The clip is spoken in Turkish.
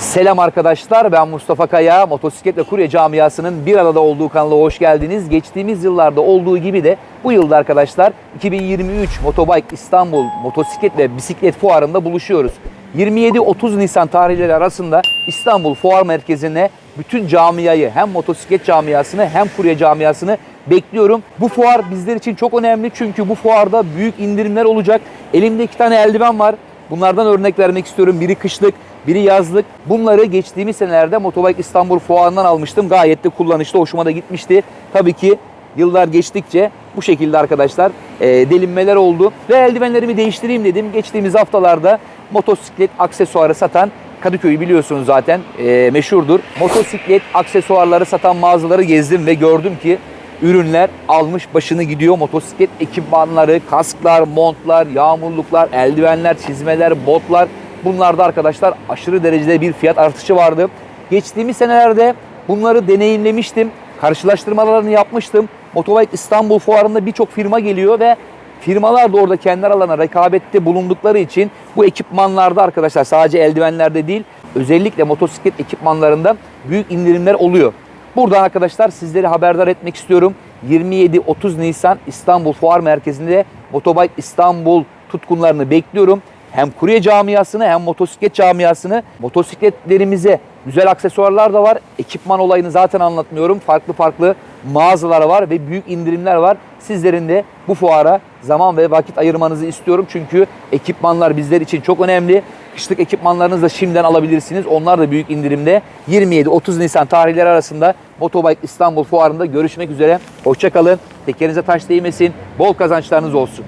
Selam arkadaşlar ben Mustafa Kaya. Motosiklet ve kurye camiasının bir arada olduğu kanala hoş geldiniz. Geçtiğimiz yıllarda olduğu gibi de bu yılda arkadaşlar 2023 Motobike İstanbul Motosiklet ve Bisiklet Fuarı'nda buluşuyoruz. 27-30 Nisan tarihleri arasında İstanbul Fuar Merkezi'ne bütün camiayı hem motosiklet camiasını hem kurye camiasını bekliyorum. Bu fuar bizler için çok önemli çünkü bu fuarda büyük indirimler olacak. Elimde iki tane eldiven var. Bunlardan örnek vermek istiyorum. Biri kışlık, biri yazlık. Bunları geçtiğimiz senelerde Motobike İstanbul Fuarı'ndan almıştım. Gayet de kullanışlı, hoşuma da gitmişti. Tabii ki yıllar geçtikçe bu şekilde arkadaşlar e, delinmeler oldu. Ve eldivenlerimi değiştireyim dedim. Geçtiğimiz haftalarda motosiklet aksesuarı satan Kadıköy'ü biliyorsunuz zaten e, meşhurdur. Motosiklet aksesuarları satan mağazaları gezdim ve gördüm ki ürünler almış başını gidiyor. Motosiklet ekipmanları, kasklar, montlar, yağmurluklar, eldivenler, çizmeler, botlar. Bunlarda arkadaşlar aşırı derecede bir fiyat artışı vardı. Geçtiğimiz senelerde bunları deneyimlemiştim. Karşılaştırmalarını yapmıştım. Motobike İstanbul Fuarı'nda birçok firma geliyor ve firmalar da orada kendi aralarına rekabette bulundukları için bu ekipmanlarda arkadaşlar sadece eldivenlerde değil özellikle motosiklet ekipmanlarında büyük indirimler oluyor. Buradan arkadaşlar sizleri haberdar etmek istiyorum. 27-30 Nisan İstanbul Fuar Merkezi'nde Motobike İstanbul tutkunlarını bekliyorum. Hem kurye camiasını hem motosiklet camiasını motosikletlerimize güzel aksesuarlar da var. Ekipman olayını zaten anlatmıyorum. Farklı farklı mağazalar var ve büyük indirimler var. Sizlerin de bu fuara zaman ve vakit ayırmanızı istiyorum. Çünkü ekipmanlar bizler için çok önemli. Kışlık ekipmanlarınızı da şimdiden alabilirsiniz. Onlar da büyük indirimde. 27-30 Nisan tarihleri arasında Motobike İstanbul Fuarı'nda görüşmek üzere. Hoşçakalın. Tekerinize taş değmesin. Bol kazançlarınız olsun.